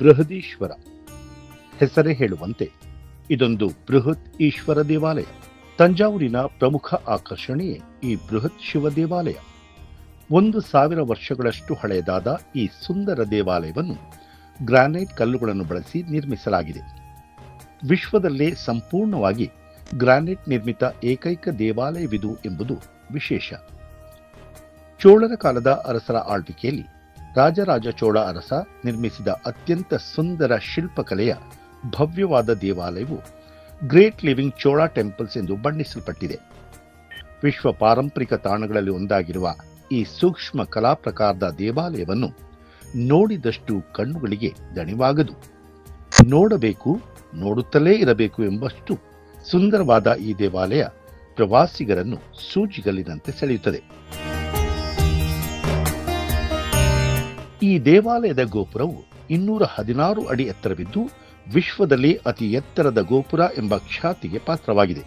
ಬೃಹದೀಶ್ವರ. ಹೆಸರೇ ಹೇಳುವಂತೆ, ಇದೊಂದು ಬೃಹತ್ ಈಶ್ವರ ದೇವಾಲಯ. ತಂಜಾವೂರಿನ ಪ್ರಮುಖ ಆಕರ್ಷಣೆಯೇ ಈ ಬೃಹತ್ ಶಿವ ದೇವಾಲಯ. ಒಂದು ಸಾವಿರ ವರ್ಷಗಳಷ್ಟು ಹಳೆಯದಾದ ಈ ಸುಂದರ ದೇವಾಲಯವನ್ನು ಗ್ರಾನೈಟ್ ಕಲ್ಲುಗಳನ್ನು ಬಳಸಿ ನಿರ್ಮಿಸಲಾಗಿದೆ. ವಿಶ್ವದಲ್ಲೇ ಸಂಪೂರ್ಣವಾಗಿ ಗ್ರಾನೈಟ್ ನಿರ್ಮಿತ ಏಕೈಕ ದೇವಾಲಯವಿದು ಎಂಬುದು ವಿಶೇಷ. ಚೋಳರ ಕಾಲದ ಅರಸರ ಆಳ್ವಿಕೆಯಲ್ಲಿ ರಾಜರಾಜ ಚೋಳ ಅರಸ ನಿರ್ಮಿಸಿದ ಅತ್ಯಂತ ಸುಂದರ ಶಿಲ್ಪಕಲೆಯ ಭವ್ಯವಾದ ದೇವಾಲಯವು ಗ್ರೇಟ್ ಲಿವಿಂಗ್ ಚೋಳ ಟೆಂಪಲ್ಸ್ ಎಂದು ಬಣ್ಣಿಸಲ್ಪಟ್ಟಿದೆ. ವಿಶ್ವ ಪಾರಂಪರಿಕ ತಾಣಗಳಲ್ಲಿ ಒಂದಾಗಿರುವ ಈ ಸೂಕ್ಷ್ಮ ಕಲಾ ಪ್ರಕಾರದ ದೇವಾಲಯವನ್ನು ನೋಡಿದಷ್ಟು ಕಣ್ಣುಗಳಿಗೆ ದಣಿವಾಗದು. ನೋಡಬೇಕು, ನೋಡುತ್ತಲೇ ಇರಬೇಕು ಎಂಬಷ್ಟು ಸುಂದರವಾದ ಈ ದೇವಾಲಯ ಪ್ರವಾಸಿಗರನ್ನು ಸೂಜಿಗಲ್ಲಿನಂತೆ ಸೆಳೆಯುತ್ತದೆ. ಈ ದೇವಾಲಯದ ಗೋಪುರವು ಇನ್ನೂರ ಹದಿನಾರು ಅಡಿ ಎತ್ತರವಿದ್ದು, ವಿಶ್ವದಲ್ಲಿ ಅತಿ ಎತ್ತರದ ಗೋಪುರ ಎಂಬ ಖ್ಯಾತಿಗೆ ಪಾತ್ರವಾಗಿದೆ.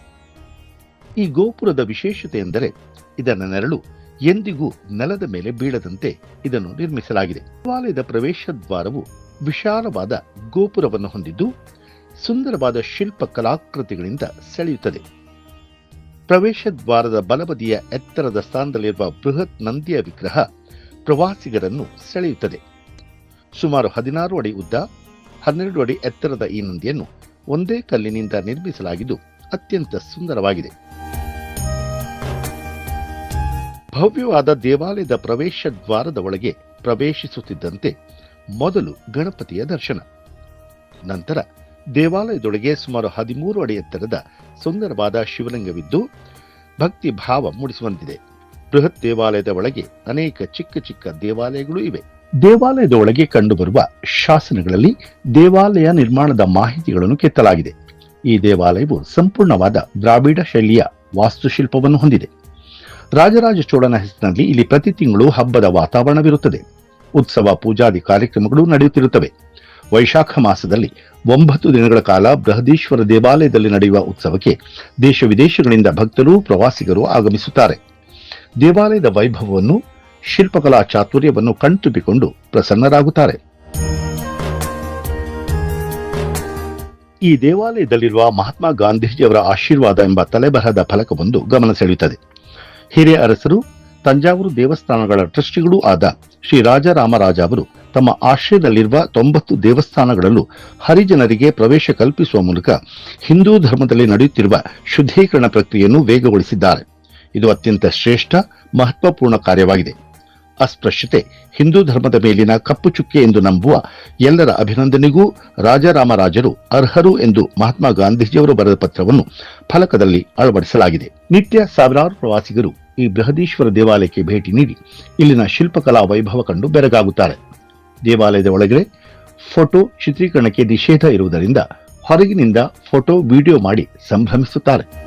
ಈ ಗೋಪುರದ ವಿಶೇಷತೆ ಎಂದರೆ, ಇದರ ನೆರಳು ಎಂದಿಗೂ ನೆಲದ ಮೇಲೆ ಬೀಳದಂತೆ ಇದನ್ನು ನಿರ್ಮಿಸಲಾಗಿದೆ. ದೇವಾಲಯದ ಪ್ರವೇಶ ದ್ವಾರವು ವಿಶಾಲವಾದ ಗೋಪುರವನ್ನು ಹೊಂದಿದ್ದು, ಸುಂದರವಾದ ಶಿಲ್ಪ ಕಲಾಕೃತಿಗಳಿಂದ ಸೆಳೆಯುತ್ತದೆ. ಪ್ರವೇಶ ದ್ವಾರದ ಬಲಬದಿಯ ಎತ್ತರದ ಸ್ಥಾನದಲ್ಲಿರುವ ಬೃಹತ್ ನಂದಿಯ ವಿಗ್ರಹ ಪ್ರವಾಸಿಗರನ್ನು ಸೆಳೆಯುತ್ತದೆ. ಸುಮಾರು ಹದಿನಾರು ಅಡಿ ಉದ್ದ, ಹನ್ನೆರಡು ಅಡಿ ಎತ್ತರದ ಈ ನಂದಿಯನ್ನು ಒಂದೇ ಕಲ್ಲಿನಿಂದ ನಿರ್ಮಿಸಲಾಗಿದ್ದು ಅತ್ಯಂತ ಸುಂದರವಾಗಿದೆ. ಭವ್ಯವಾದ ದೇವಾಲಯದ ಪ್ರವೇಶ ದ್ವಾರದ ಒಳಗೆ ಪ್ರವೇಶಿಸುತ್ತಿದ್ದಂತೆ ಮೊದಲು ಗಣಪತಿಯ ದರ್ಶನ. ನಂತರ ದೇವಾಲಯದೊಳಗೆ ಸುಮಾರು ಹದಿಮೂರು ಅಡಿ ಎತ್ತರದ ಸುಂದರವಾದ ಶಿವಲಿಂಗವಿದ್ದು ಭಕ್ತಿ ಭಾವ ಮೂಡಿಸುವಂತಿದೆ. ಬೃಹತ್ ದೇವಾಲಯದ ಒಳಗೆ ಅನೇಕ ಚಿಕ್ಕ ಚಿಕ್ಕ ದೇವಾಲಯಗಳು ಇವೆ. ದೇವಾಲಯದ ಒಳಗೆ ಕಂಡುಬರುವ ಶಾಸನಗಳಲ್ಲಿ ದೇವಾಲಯ ನಿರ್ಮಾಣದ ಮಾಹಿತಿಗಳನ್ನು ಕೆತ್ತಲಾಗಿದೆ. ಈ ದೇವಾಲಯವು ಸಂಪೂರ್ಣವಾದ ದ್ರಾವಿಡ ಶೈಲಿಯ ವಾಸ್ತುಶಿಲ್ಪವನ್ನು ಹೊಂದಿದೆ. ರಾಜರಾಜ ಚೋಳನ ಹೆಸರಿನಲ್ಲಿ ಇಲ್ಲಿ ಪ್ರತಿ ತಿಂಗಳು ಹಬ್ಬದ ವಾತಾವರಣವಿರುತ್ತದೆ. ಉತ್ಸವ ಪೂಜಾದಿ ಕಾರ್ಯಕ್ರಮಗಳು ನಡೆಯುತ್ತಿರುತ್ತವೆ. ವೈಶಾಖ ಮಾಸದಲ್ಲಿ ಒಂಬತ್ತು ದಿನಗಳ ಕಾಲ ಬೃಹದೀಶ್ವರ ದೇವಾಲಯದಲ್ಲಿ ನಡೆಯುವ ಉತ್ಸವಕ್ಕೆ ದೇಶ ವಿದೇಶಗಳಿಂದ ಭಕ್ತರು, ಪ್ರವಾಸಿಗರು ಆಗಮಿಸುತ್ತಾರೆ. ದೇವಾಲಯದ ವೈಭವವನ್ನು, ಶಿಲ್ಪಕಲಾ ಚಾತುರ್ಯವನ್ನು ಕಣ್ತುಂಬಿಕೊಂಡು ಪ್ರಸನ್ನರಾಗುತ್ತಾರೆ. ಈ ದೇವಾಲಯದಲ್ಲಿರುವ ಮಹಾತ್ಮ ಗಾಂಧೀಜಿಯವರ ಆಶೀರ್ವಾದ ಎಂಬ ತಲೆಬರಹದ ಫಲಕವೊಂದು ಗಮನ ಸೆಳೆಯುತ್ತದೆ. ಹಿರಿಯ ಅರಸರು, ತಂಜಾವೂರು ದೇವಸ್ಥಾನಗಳ ಟ್ರಸ್ಟಿಗಳೂ ಆದ ಶ್ರೀ ರಾಜರಾಮರಾಜ ಅವರು ತಮ್ಮ ಆಶ್ರಯದಲ್ಲಿರುವ ತೊಂಬತ್ತು ದೇವಸ್ಥಾನಗಳಲ್ಲೂ ಹರಿಜನರಿಗೆ ಪ್ರವೇಶ ಕಲ್ಪಿಸುವ ಮೂಲಕ ಹಿಂದೂ ಧರ್ಮದಲ್ಲಿ ನಡೆಯುತ್ತಿರುವ ಶುದ್ಧೀಕರಣ ಪ್ರಕ್ರಿಯೆಯನ್ನು ವೇಗಗೊಳಿಸಿದ್ದಾರೆ. ಇದು ಅತ್ಯಂತ ಶ್ರೇಷ್ಠ, ಮಹತ್ವಪೂರ್ಣ ಕಾರ್ಯವಾಗಿದೆ. ಅಸ್ಪೃಶ್ಯತೆ ಹಿಂದೂ ಧರ್ಮದ ಮೇಲಿನ ಕಪ್ಪು ಚುಕ್ಕೆ ಎಂದು ನಂಬುವ ಎಲ್ಲರ ಅಭಿನಂದನೆಗೂ ರಾಜಾರಾಮರಾಜರು ಅರ್ಹರು ಎಂದು ಮಹಾತ್ಮ ಗಾಂಧೀಜಿಯವರು ಬರೆದ ಪತ್ರವನ್ನು ಫಲಕದಲ್ಲಿ ಅಳವಡಿಸಲಾಗಿದೆ. ನಿತ್ಯ ಸಾವಿರಾರು ಪ್ರವಾಸಿಗರು ಈ ಬೃಹದೀಶ್ವರ ದೇವಾಲಯಕ್ಕೆ ಭೇಟಿ ನೀಡಿ ಇಲ್ಲಿನ ಶಿಲ್ಪಕಲಾ ವೈಭವ ಕಂಡು ಬೆರಗಾಗುತ್ತಾರೆ. ದೇವಾಲಯದ ಒಳಗಡೆ ಫೋಟೋ ಚಿತ್ರೀಕರಣಕ್ಕೆ ನಿಷೇಧ ಇರುವುದರಿಂದ ಹೊರಗಿನಿಂದ ಫೋಟೋ, ವಿಡಿಯೋ ಮಾಡಿ ಸಂಭ್ರಮಿಸುತ್ತಾರೆ.